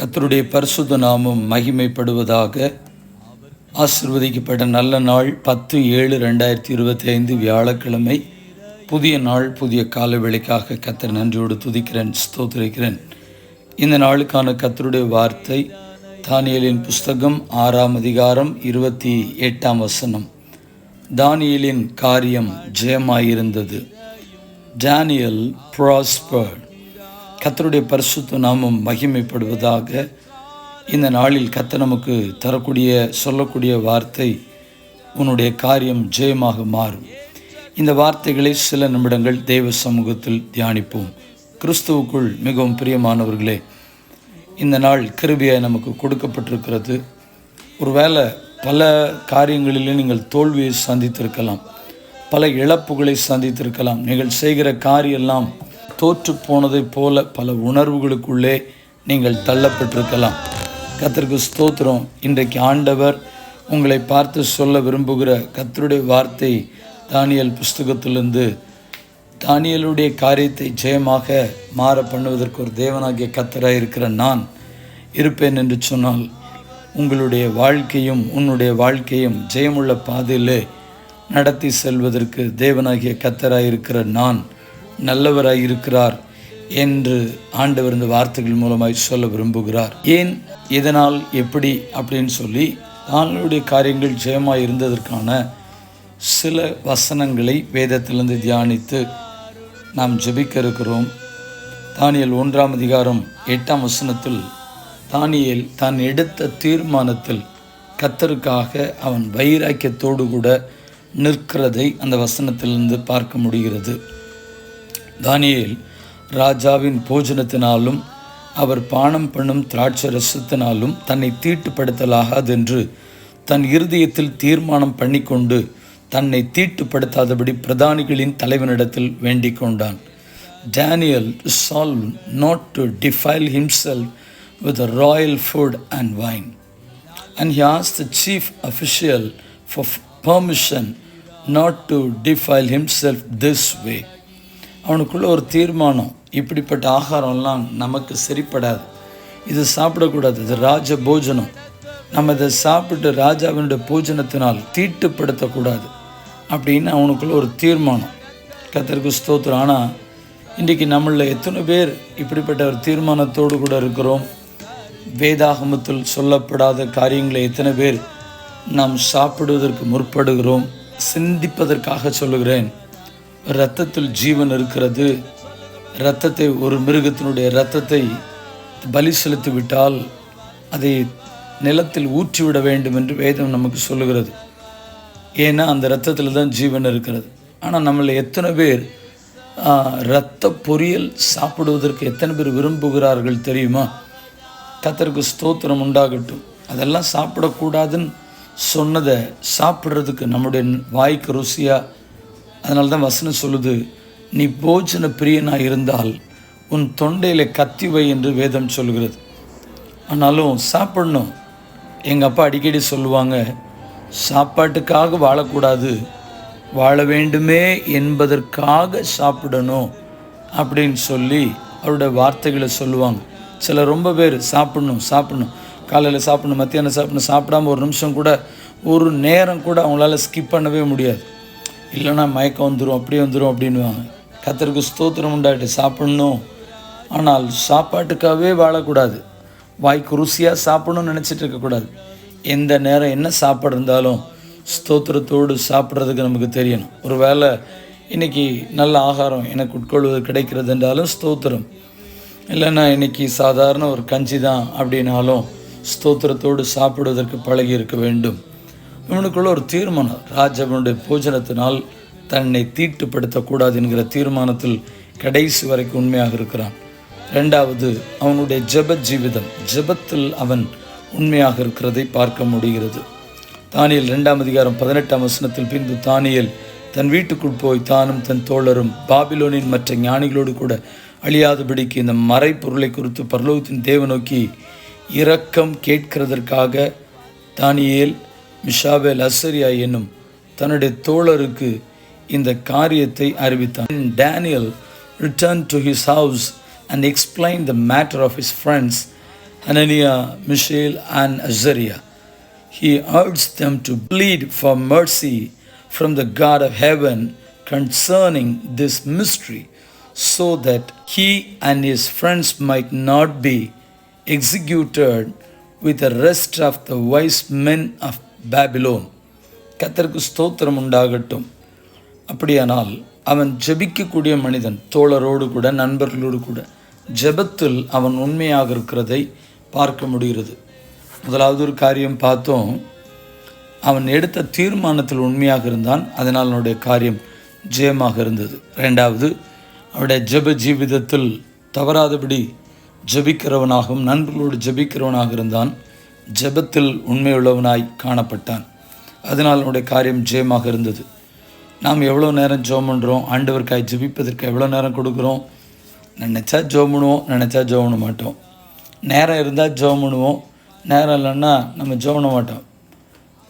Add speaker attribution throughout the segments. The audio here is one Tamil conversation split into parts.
Speaker 1: கத்தருடைய பரிசுத்த நாமம் மகிமைப்படுவதாக ஆசிர்வதிக்கப்பட்ட நல்ல நாள் பத்து ஏழு ரெண்டாயிரத்தி இருபத்தி ஐந்து வியாழக்கிழமை. புதிய நாள் புதிய காலவேளைக்காக கத்தர் நன்றியோடு துதிக்கிறேன் ஸ்தோத்திரிக்கிறேன். இந்த நாளுக்கான கத்தருடைய வார்த்தை தானியலின் புஸ்தகம் ஆறாம் அதிகாரம் இருபத்தி எட்டாம் வசனம். தானியலின் காரியம் ஜெயமாயிருந்தது. டேனியல் ப்ராஸ்பர்ட். கத்தருடைய பரிசுத்த நாமம் மகிமைப்படுவதாக இந்த நாளில் கத்த நமக்கு தரக்கூடிய சொல்லக்கூடிய வார்த்தை உன்னுடைய காரியம் ஜெயமாக மாறும். இந்த வார்த்தைகளை சில நிமிடங்கள் தேவ சமூகத்தில் தியானிப்போம். கிறிஸ்துவுக்குள் மிகவும் பிரியமானவர்களே இந்த நாள் கிருபியாக நமக்கு கொடுக்கப்பட்டிருக்கிறது. ஒருவேளை பல காரியங்களிலே நீங்கள் தோல்வியை சந்தித்திருக்கலாம் பல இழப்புகளை சந்தித்திருக்கலாம் நீங்கள் செய்கிற காரியெல்லாம் தோற்று போனதைப் போல பல உணர்வுகளுக்குள்ளே நீங்கள் தள்ளப்பட்டிருக்கலாம். கத்தருக்கு ஸ்தோத்திரம். இன்றைக்கு ஆண்டவர் உங்களை பார்த்து சொல்ல விரும்புகிற கத்தருடைய வார்த்தை தானியல் புஸ்தகத்திலிருந்து தானியலுடைய காரியத்தை ஜெயமாக மாற பண்ணுவதற்கு ஒரு தேவனாகிய கத்தராக இருக்கிற நான் இருப்பேன் என்று சொன்னால் உங்களுடைய வாழ்க்கையும் உன்னுடைய வாழ்க்கையும் ஜெயமுள்ள பாதையிலே நடத்தி செல்வதற்கு தேவனாகிய கத்தராக இருக்கிற நான் நல்லவராய் இருக்கிறார் என்று ஆண்டவர் இந்த வார்த்தைகள் மூலமாய் சொல்ல விரும்புகிறார். ஏன்? இதனால் எப்படி? அப்படின்னு சொல்லி தானுடைய காரியங்கள் ஜெயமாக இருந்ததற்கான சில வசனங்களை வேதத்திலிருந்து தியானித்து நாம் ஜெபிக்க இருக்கிறோம். தானியல் ஒன்றாம் அதிகாரம் எட்டாம் வசனத்தில் தானியல் தான் எடுத்த தீர்மானத்தில் கத்தருக்காக அவன் வைராக்கியத்தோடு கூட நிற்கிறதை அந்த வசனத்திலிருந்து பார்க்க முடிகிறது. தானியேல் ராஜாவின் போஜனத்தினாலும் அவர் பானம் பண்ணும் திராட்சை ரசத்தினாலும் தன்னை தீட்டுப்படுத்தலாகாதென்று தன் இருதயத்தில் தீர்மானம் பண்ணிக்கொண்டு தன்னை தீட்டுப்படுத்தாதபடி பிரதானிகளின் தலைவனிடத்தில் வேண்டிக் கொண்டான். Daniel solve not to defile himself with royal food and wine and he as the chief official for permission not to defile himself this way அவனுக்குள்ள ஒரு தீர்மானம். இப்படிப்பட்ட ஆகாரம்லாம் நமக்கு சரிப்படாது. இது சாப்பிடக்கூடாது. இது ராஜ போஜனம். நம்ம இதை சாப்பிட்டு ராஜாவினுடைய பூஜனத்தினால் தீட்டுப்படுத்தக்கூடாது. அப்படின்னு அவனுக்குள்ள ஒரு தீர்மானம். கத்தருக்கு ஸ்தோத்திரம். ஆனால் இன்றைக்கி நம்மளில் எத்தனை பேர் இப்படிப்பட்ட ஒரு தீர்மானத்தோடு கூட இருக்கிறோம்? வேதாகமத்தில் சொல்லப்படாத காரியங்களை எத்தனை பேர் நாம் சாப்பிடுவதற்கு முற்படுகிறோம்? சிந்திப்பதற்காக சொல்லுகிறேன். இரத்தத்தில் ஜீவன் இருக்கிறது. இரத்தத்தை ஒரு மிருகத்தினுடைய இரத்தத்தை பலி செலுத்தி விட்டால் அதை நிலத்தில் ஊற்றிவிட வேண்டும் என்று வேதம் நமக்கு சொல்லுகிறது. ஏன்னா அந்த இரத்தத்தில் தான் ஜீவன் இருக்கிறது. ஆனால் நம்மளை எத்தனை பேர் இரத்த பொரியல் சாப்பிடுவதற்கு எத்தனை பேர் விரும்புகிறார்கள் தெரியுமா? கத்தருக்கு ஸ்தோத்திரம் உண்டாகட்டும். அதெல்லாம் சாப்பிடக்கூடாதுன்னு சொன்னதை சாப்பிட்றதுக்கு நம்முடைய வாய்க்கு ருசியாக அதனால தான் வசனம் சொல்லுது நீ போஜன பிரியனாக இருந்தால் உன் தொண்டையில் கத்தி வை என்று வேதம் சொல்கிறது. ஆனாலும் சாப்பிடணும். எங்கள் அப்பா அடிக்கடி சொல்லுவாங்க சாப்பாட்டுக்காக வாழக்கூடாது. வாழ வேண்டுமே என்பதற்காக சாப்பிடணும் அப்படின்னு சொல்லி அவருடைய வார்த்தைகளை சொல்லுவாங்க. சில ரொம்ப பேர் சாப்பிடணும் சாப்பிடணும். காலையில் சாப்பிடணும் மத்தியானம் சாப்பிடணும் சாப்பிடாம ஒரு நிமிஷம் கூட ஒரு நேரம் கூட அவங்களால ஸ்கிப் பண்ணவே முடியாது. இல்லைன்னா மயக்கம் வந்துடும் அப்படி வந்துடும் அப்படின்வாங்க கத்தருக்கு ஸ்தோத்திரம் உண்டாட்டு சாப்பிடணும். ஆனால் சாப்பாட்டுக்காகவே வாழக்கூடாது. வாய்க்கு ருசியாக சாப்பிடணும்னு நினச்சிட்டு இருக்கக்கூடாது. எந்த நேரம் என்ன சாப்பாடு இருந்தாலும் ஸ்தோத்திரத்தோடு சாப்பிட்றதுக்கு நமக்கு தெரியணும். ஒரு வேளை இன்றைக்கி நல்ல ஆகாரம் எனக்கு உட்கொள்வது கிடைக்கிறது என்றாலும் ஸ்தோத்திரம். இல்லைன்னா இன்றைக்கி சாதாரண ஒரு கஞ்சி தான் அப்படின்னாலும் ஸ்தோத்திரத்தோடு சாப்பிடுவதற்கு பழகி இருக்க வேண்டும். இவனுக்குள்ள ஒரு தீர்மானம். ராஜவனுடைய போஜனத்தினால் தன்னை தீட்டுப்படுத்தக்கூடாது என்கிற தீர்மானத்தில் கடைசி வரைக்கும் உண்மையாக இருக்கிறான். ரெண்டாவது அவனுடைய ஜெப ஜீவிதம் ஜெபத்தில் அவன் உண்மையாக இருக்கிறதை பார்க்க முடிகிறது. தானியல் ரெண்டாம் அதிகாரம் பதினெட்டாம் வசனத்தில் பின்பு தானியல் தன் வீட்டுக்குள் போய் தானும் தன் தோழரும் பாபிலோனின் மற்ற ஞானிகளோடு கூட அழியாதபடிக்கு இந்த மறைப்பொருளை குறித்து பரலோகத்தின் தேவ நோக்கி இரக்கம் கேட்கிறதற்காக தானியேல் மிஷாபேல் அசரியா என்னும் தன்னுடைய தோழருக்கு இந்த காரியத்தை அறிவித்தான் Daniel returned to his house and explained the matter of his friends Ananiah, Mishael, and Azariah. He urged them to plead for mercy from the God of heaven concerning this mystery, so that he and his friends might not be executed with the rest of the wise men of Babylon. கத்தருக்கு ஸ்தோத்திரம் உண்டாகட்டும். அப்படியானால் அவன் ஜெபிக்கக்கூடிய மனிதன் தோழரோடு கூட நண்பர்களோடு கூட ஜெபத்தில் அவன் உண்மையாக இருக்கிறதை பார்க்க முடிகிறது. முதலாவது ஒரு காரியம் பார்த்தோம். அவன் எடுத்த தீர்மானத்தில் உண்மையாக இருந்தான். அதனால் அவனுடைய காரியம் ஜெயமாக இருந்தது. ரெண்டாவது அவனுடைய ஜெப ஜீவிதத்தில் தவறாதபடி ஜபிக்கிறவனாகவும் நண்பர்களோடு ஜெபிக்கிறவனாக இருந்தான். ஜெபத்தில் உண்மையுள்ளவனாய் காணப்பட்டான். அதனால் அவனுடைய காரியம் ஜெயமாக இருந்தது. நாம் எவ்வளோ நேரம் ஜோம் பண்ணுறோம் ஆண்டவருக்காய் ஜெபிப்பதற்கு எவ்வளோ நேரம் கொடுக்குறோம்? நினச்சா ஜோம் பண்ணுவோம் நினச்சா ஜோம் பண்ண மாட்டோம். நேரம் இருந்தால் ஜோம் பண்ணுவோம். நேரம் இல்லைன்னா நம்ம ஜோம் பண்ண மாட்டோம்.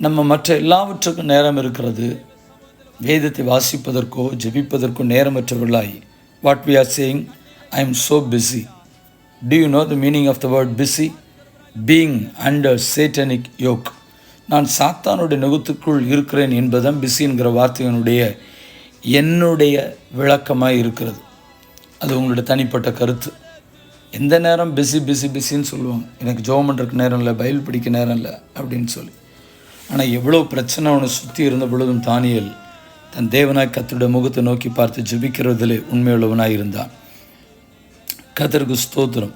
Speaker 1: நம்ம மற்ற எல்லாவற்றுக்கும் நேரம் இருக்கிறது. வேதத்தை வாசிப்பதற்கோ ஜெபிப்பதற்கோ நேரமற்றவர்களாய். What we are saying I am so busy do you know the meaning of the word busy being under satanic yoke நான் சாத்தானுடைய நுகத்துக்குள் இருக்கிறேன் என்பதுதான் பிஸி என்கிற வார்த்தையினுடைய என்னுடைய விளக்கமாக இருக்கிறது. அது உங்களுடைய தனிப்பட்ட கருத்து. எந்த நேரம் பிஸி பிஸி பிஸின்னு சொல்லுவாங்க. எனக்கு ஜோம் பண்ணுறக்கு நேரம் இல்லை பயில் பிடிக்க நேரம் இல்லை அப்படின்னு சொல்லி. ஆனால் எவ்வளோ பிரச்சனை அவனை சுற்றி இருந்த பொழுதும் தானியல் தன் தேவனாய் கத்தருடைய முகத்தை நோக்கி பார்த்து ஜெபிக்கிறதிலே உண்மையுள்ளவனாக இருந்தான். கத்தருக்கு ஸ்தோத்திரம்.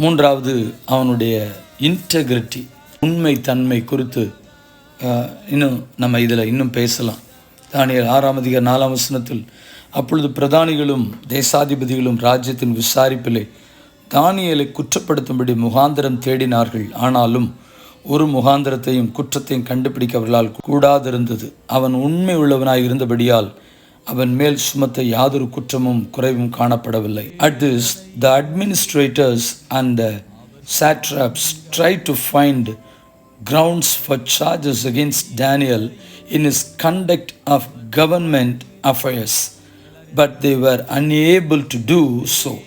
Speaker 1: மூன்றாவது அவனுடைய இன்டெகிரிட்டி உண்மை தன்மை குறித்து இன்னும் நம்ம இதில் இன்னும் பேசலாம். தானியல் ஆறாம் அதிக நாலாம் வசனத்தில் அப்பொழுது பிரதானிகளும் தேசாதிபதிகளும் ராஜ்யத்தின் விசாரிப்பிலே தானியலை குற்றப்படுத்தும்படி முகாந்திரம் தேடினார்கள். ஆனாலும் ஒரு முகாந்திரத்தையும் குற்றத்தையும் கண்டுபிடிக்க அவர்களால் கூடாதிருந்தது. அவன் உண்மை உள்ளவனாய் இருந்தபடியால் அவன் மேல் சுமத்த யாதொரு குற்றமும் குறைவும் காணப்படவில்லை at this the administrators and the satraps tried to find grounds for charges against Daniel in his conduct of government affairs, but they were unable to do so.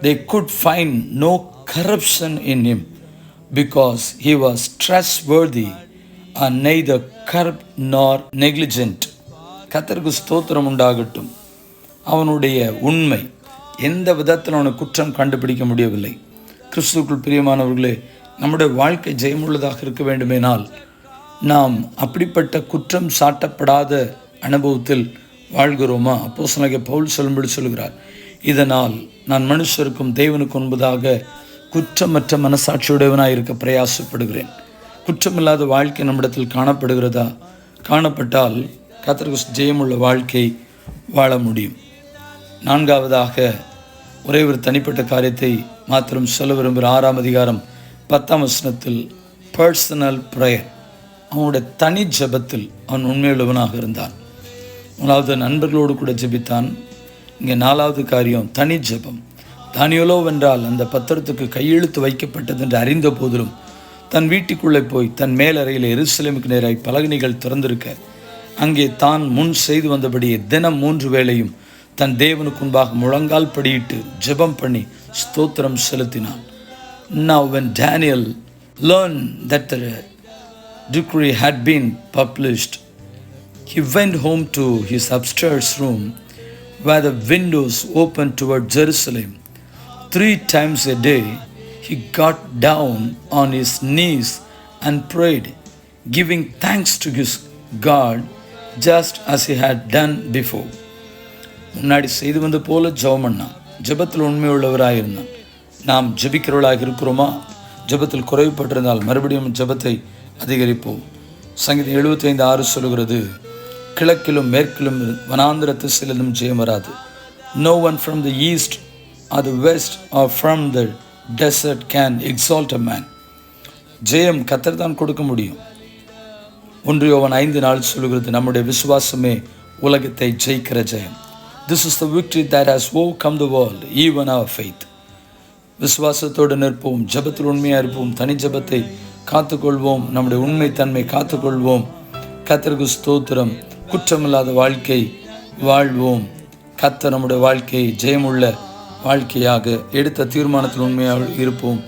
Speaker 1: They could find no corruption in him because he was trustworthy and neither corrupt nor negligent. கத்தருக்கு ஸ்தோத்திரம் உண்டாகட்டும். அவனுடைய உண்மை எந்த விதத்தில் அவனை குற்றம் கண்டுபிடிக்க முடியவில்லை. கிறிஸ்துக்குள் பிரியமானவர்களே நம்முடைய வாழ்க்கை ஜெயமுள்ளதாக இருக்க வேண்டுமேனால் நாம் அப்படிப்பட்ட குற்றம் சாட்டப்படாத அனுபவத்தில் வாழ்கிறோமா? அப்போ சொன்ன பவுல் சொல்லும்படி சொல்கிறார் இதனால் நான் மனுஷருக்கும் தேவனுக்கு முன்பதாக குற்றமற்ற மனசாட்சியுடையவனாக இருக்க பிரயாசப்படுகிறேன். குற்றமில்லாத வாழ்க்கை நம்மிடத்தில் காணப்படுகிறதா? காணப்பட்டால் கத்திற்கு ஜெயமுள்ள வாழ்க்கை வாழ முடியும். நான்காவதாக ஒரே ஒரு தனிப்பட்ட காரியத்தை மாத்திரம் சொல்ல விரும்புகிற ஆறாம் அதிகாரம் பத்தாம் வசனத்தில் பர்சனல் ப்ரேயர் அவனுடைய தனி ஜெபத்தில் அவன் உண்மையுள்ளவனாக இருந்தான். மூணாவது நண்பர்களோடு கூட ஜெபித்தான். இங்கே நாலாவது காரியம் தனி ஜெபம். தானியலோ வென்றால் அந்த பத்திரத்துக்கு கையெழுத்து வைக்கப்பட்டது என்று அறிந்த போதிலும் தன் வீட்டுக்குள்ளே போய் தன் மேலறையில் எருசலேமுக்கு நேராய் பலகனிகள் திறந்திருக்க அங்கே தான் முன் செய்து வந்தபடியே தினம் மூன்று வேளையும் தன் தேவனுக்கு முன்பாக முழங்கால் படியிட்டு ஜெபம் பண்ணி ஸ்தோத்திரம் செலுத்தினான் Now when Daniel learned that the decree had been published, he went home to his upstairs room where the windows opened toward Jerusalem. Three times a day he got down on his knees and prayed, giving thanks to his God just as he had done before முன்னாடி செய்து வந்த போல ஜெபம் பண்ணான். ஜெபத்தில் உண்மையுள்ளவராக இருந்தான். நாம் ஜெபிக்கிறவர்களாக இருக்கிறோமா? ஜெபத்தில் குறைவுபட்டிருந்தால் மறுபடியும் ஜெபத்தை அதிகரிப்போம். சங்கீதம் எழுபத்தைந்து ஆறு சொல்கிறது கிழக்கிலும் மேற்கிலும் வனாந்திர திசையிலும் ஜெயம் வராது. No one from the east or the west or from the desert can exalt a man ஜெயம் கத்தர் தான் கொடுக்க முடியும். ஒன்று யோவான் ஐந்து நாள் சொல்கிறது நம்முடைய விசுவாசமே உலகத்தை ஜெயிக்கிற ஜெயம். This is the victory that has overcome the world even our faith விசுவாசத்தோடு நிற்போம் ஜெபத்தில் உண்மையாக இருப்போம் தனி ஜெபத்தை காத்துக்கொள்வோம் நம்முடைய உண்மைத்தன்மை காத்துக்கொள்வோம். கத்தருக்கு ஸ்தோத்திரம். குற்றமில்லாத வாழ்க்கை வாழ்வோம். கத்த நம்முடைய வாழ்க்கையை ஜெயமுள்ள வாழ்க்கையாக எடுத்த தீர்மானத்தில் உண்மையாக இருப்போம்.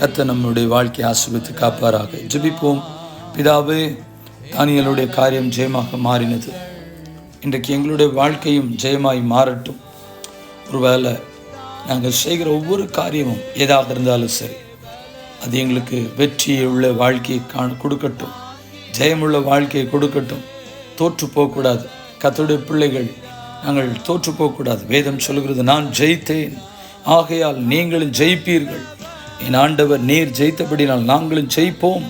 Speaker 1: கத்த நம்முடைய வாழ்க்கையை ஆசிர்வித்து காப்பாராக. ஜெபிப்போம். பிதாவே தானியலுடைய காரியம் ஜெயமாக மாறினது. இன்றைக்கு எங்களுடைய வாழ்க்கையும் ஜெயமாய் மாறட்டும். ஒருவேளை நாங்கள் செய்கிற ஒவ்வொரு காரியமும் எதாக இருந்தாலும் சரி அது எங்களுக்கு வெற்றியுள்ள வாழ்க்கையை காண கொடுக்கட்டும். ஜெயமுள்ள வாழ்க்கையை கொடுக்கட்டும். தோற்று போகக்கூடாது. கத்தோடைய பிள்ளைகள் நாங்கள் தோற்று போகக்கூடாது. வேதம் சொல்கிறது நான் ஜெயித்தேன். ஆகையால் நீங்களும் ஜெயிப்பீர்கள். என் ஆண்டவர் நீர் ஜெயித்தபடினால் நாங்களும் ஜெயிப்போம்.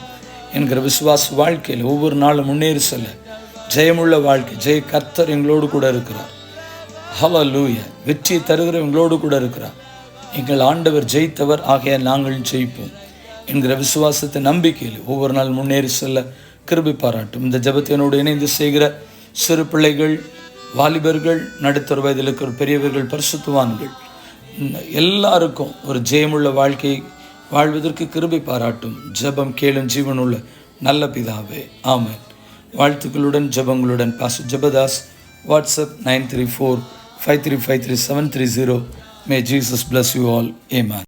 Speaker 1: என்கிற விசுவாச வாழ்க்கையில் ஒவ்வொரு நாளும் முன்னேறி செல்ல. ஜெயமுள்ள வாழ்க்கை ஜெய கர்த்தர் எங்களோடு கூட இருக்கிறார். ஹலலூய வெற்றியை தருகிற எங்களோடு கூட இருக்கிறார். எங்கள் ஆண்டவர் ஜெயித்தவர் ஆகையால் நாங்களும் ஜெயிப்போம் என்கிற விசுவாசத்தை நம்பிக்கையில் ஒவ்வொரு நாள் முன்னேறி செல்ல கிருபி பாராட்டும். இந்த ஜபத்தினோடு இணைந்து செய்கிற சிறு பிள்ளைகள் வாலிபர்கள் நடுத்தர வயதில் இருக்கிற பெரியவர்கள் பரிசுத்துவான்கள் எல்லாருக்கும் ஒரு ஜெயமுள்ள வாழ்க்கை வாழ்வதற்கு கிருபை பாராட்டும். ஜெபம் கேளும் ஜீவனுள்ள நல்ல பிதாவே. ஆமன். வாழ்த்துக்களுடன் ஜெபங்களுடன் Pasu Jabadas. WhatsApp nine three four five three five three seven three zero. May Jesus bless you all. Heman.